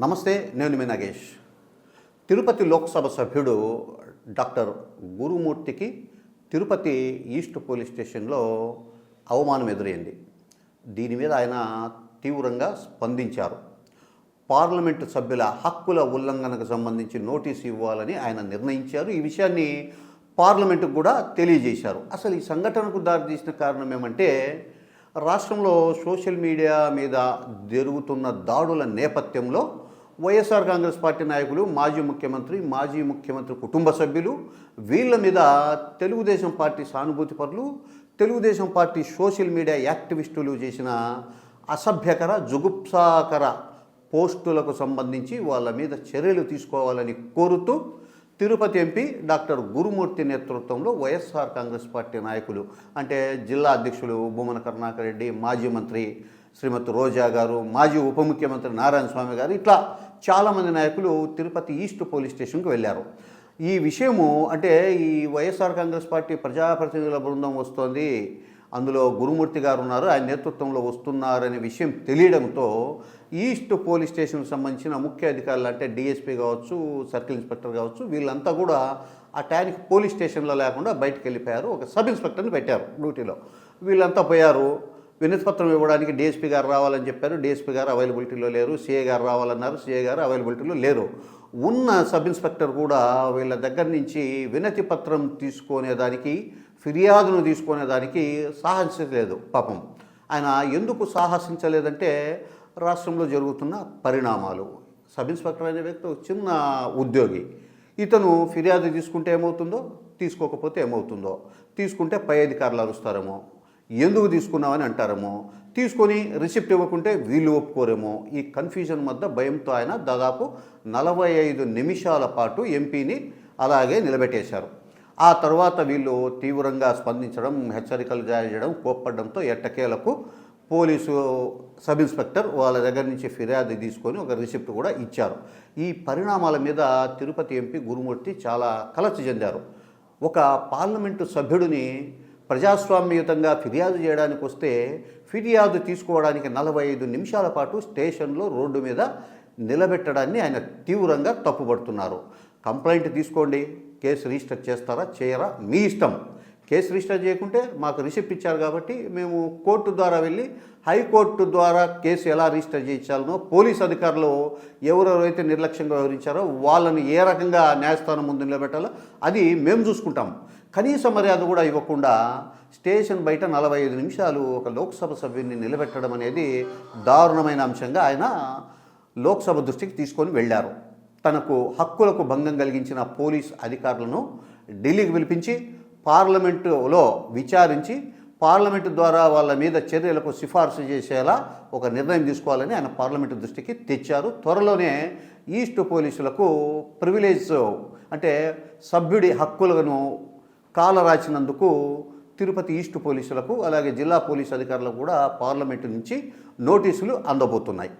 నమస్తే నేను మీ నాగేష్. తిరుపతి లోక్సభ సభ్యుడు డాక్టర్ గురుమూర్తికి తిరుపతి ఈస్ట్ పోలీస్ స్టేషన్లో అవమానం ఎదురైంది. దీని మీద ఆయన తీవ్రంగా స్పందించారు. పార్లమెంటు సభ్యుల హక్కుల ఉల్లంఘనకు సంబంధించి నోటీసు ఇవ్వాలని ఆయన నిర్ణయించారు. ఈ విషయాన్ని పార్లమెంటుకు కూడా తెలియజేశారు. అసలు ఈ సంఘటనకు దారితీసిన కారణం ఏమంటే రాష్ట్రంలో సోషల్ మీడియా మీద జరుగుతున్న దాడుల నేపథ్యంలో వైఎస్ఆర్ కాంగ్రెస్ పార్టీ నాయకులు మాజీ ముఖ్యమంత్రి మాజీ ముఖ్యమంత్రి కుటుంబ సభ్యులు వీళ్ళ మీద తెలుగుదేశం పార్టీ సానుభూతి పరులు తెలుగుదేశం పార్టీ సోషల్ మీడియా యాక్టివిస్టులు చేసిన అసభ్యకర జుగుప్సాకర పోస్టులకు సంబంధించి వాళ్ళ మీద చర్యలు తీసుకోవాలని కోరుతూ తిరుపతి ఎంపీ డాక్టర్ గురుమూర్తి నేతృత్వంలో వైఎస్ఆర్ కాంగ్రెస్ పార్టీ నాయకులు అంటే జిల్లా అధ్యక్షులు భూమన కరుణాకర్ రెడ్డి మాజీ మంత్రి శ్రీమతి రోజా గారు మాజీ ఉప ముఖ్యమంత్రి నారాయణ స్వామి గారు ఇట్లా చాలామంది నాయకులు తిరుపతి ఈస్ట్ పోలీస్ స్టేషన్కి వెళ్ళారు. ఈ విషయము అంటే ఈ వైఎస్ఆర్ కాంగ్రెస్ పార్టీ ప్రజాప్రతినిధుల బృందం వస్తోంది. అందులో గురుమూర్తి గారు ఉన్నారు. ఆయన నేతృత్వంలో వస్తున్నారనే విషయం తెలియడంతో ఈస్ట్ పోలీస్ స్టేషన్కి సంబంధించిన ముఖ్య అధికారులు అంటే డిఎస్పీ కావచ్చు సర్కిల్ ఇన్స్పెక్టర్ కావచ్చు వీళ్ళంతా కూడా ఆ టైంకి పోలీస్ స్టేషన్లో లేకుండా బయటకు వెళ్ళిపోయారు. ఒక సబ్ ఇన్స్పెక్టర్ని పెట్టారు డ్యూటీలో. వీళ్ళంతా పోయారు. వినతిపత్రం ఇవ్వడానికి డీఎస్పీ గారు రావాలని చెప్పారు. డీఎస్పీ గారు అవైలబిలిటీలో లేరు. సిఏ గారు రావాలన్నారు. సిఏ గారు అవైలబిలిటీలో లేరు. ఉన్న సబ్ ఇన్స్పెక్టర్ కూడా వీళ్ళ దగ్గర నుంచి వినతి పత్రం తీసుకునేదానికి ఫిర్యాదును తీసుకునేదానికి సాహసించలేదు. పాపం. ఆయన ఎందుకు సాహసించలేదంటే రాష్ట్రంలో జరుగుతున్న పరిణామాలు. సబ్ ఇన్స్పెక్టర్ అనే వ్యక్తి ఒక చిన్న ఉద్యోగి. ఇతను ఫిర్యాదు తీసుకుంటే ఏమవుతుందో తీసుకోకపోతే ఏమవుతుందో తీసుకుంటే పై అధికారులు అరుస్తారేమో. ఎందుకు తీసుకున్నామని అంటారేమో? తీసుకొని రిసిప్ట్ ఇవ్వకుంటే వీళ్ళు ఒప్పుకోరేమో. ఈ కన్ఫ్యూజన్ మధ్య భయంతో ఆయన దాదాపు నలభై ఐదు నిమిషాల పాటు ఎంపీని అలాగే నిలబెట్టేశారు. ఆ తర్వాత వీళ్ళు తీవ్రంగా స్పందించడం హెచ్చరికలు జారీ చేయడం కోప్పడంతో ఎట్టకేలకు పోలీసు సబ్ ఇన్స్పెక్టర్ వాళ్ళ దగ్గర నుంచి ఫిర్యాదు తీసుకొని ఒక రిసిప్ట్ కూడా ఇచ్చారు. ఈ పరిణామాల మీద తిరుపతి ఎంపీ గురుమూర్తి చాలా కలచి చెందారు. ఒక పార్లమెంటు సభ్యుడిని ప్రజాస్వామ్యయుతంగా ఫిర్యాదు చేయడానికి వస్తే ఫిర్యాదు తీసుకోవడానికి నలభై ఐదు నిమిషాల పాటు స్టేషన్లో రోడ్డు మీద నిలబెట్టడాన్ని ఆయన తీవ్రంగా తప్పుపడుతున్నారు కంప్లైంట్ తీసుకోండి. కేసు రిజిస్టర్ చేస్తారా? చేయరా? మీ ఇష్టం. కేసు రిజిస్టర్ చేయకుంటే మాకు రిసిప్ట్ ఇచ్చారు కాబట్టి మేము కోర్టు ద్వారా వెళ్ళి హైకోర్టు ద్వారా కేసు ఎలా రిజిస్టర్ చేయించాలనో పోలీస్ అధికారులు ఎవరెవరైతే నిర్లక్ష్యంగా వ్యవహరించారో వాళ్ళని ఏ రకంగా న్యాయస్థానం ముందు నిలబెట్టాలో అది మేము చూసుకుంటాం. కనీస మర్యాద కూడా ఇవ్వకుండా స్టేషన్ బయట నలభై ఐదు నిమిషాలు ఒక లోక్సభ సభ్యుని నిలబెట్టడం అనేది దారుణమైన అంశంగా ఆయన లోక్సభ దృష్టికి తీసుకొని వెళ్ళారు. తనకు హక్కులకు భంగం కలిగించిన పోలీస్ అధికారులను ఢిల్లీకి పిలిపించి పార్లమెంటులో విచారించి పార్లమెంటు ద్వారా వాళ్ళ మీద చర్యలకు సిఫార్సు చేసేలా ఒక నిర్ణయం తీసుకోవాలని ఆయన పార్లమెంటు దృష్టికి తెచ్చారు. త్వరలోనే ఈస్ట్ పోలీసులకు ప్రివిలేజ్ అంటే సభ్యుడి హక్కులను కాలరాచినందుకు తిరుపతి ఈస్ట్ పోలీసులకు అలాగే జిల్లా పోలీసు అధికారులకు కూడా పార్లమెంటు నుంచి నోటీసులు అందబోతున్నాయి.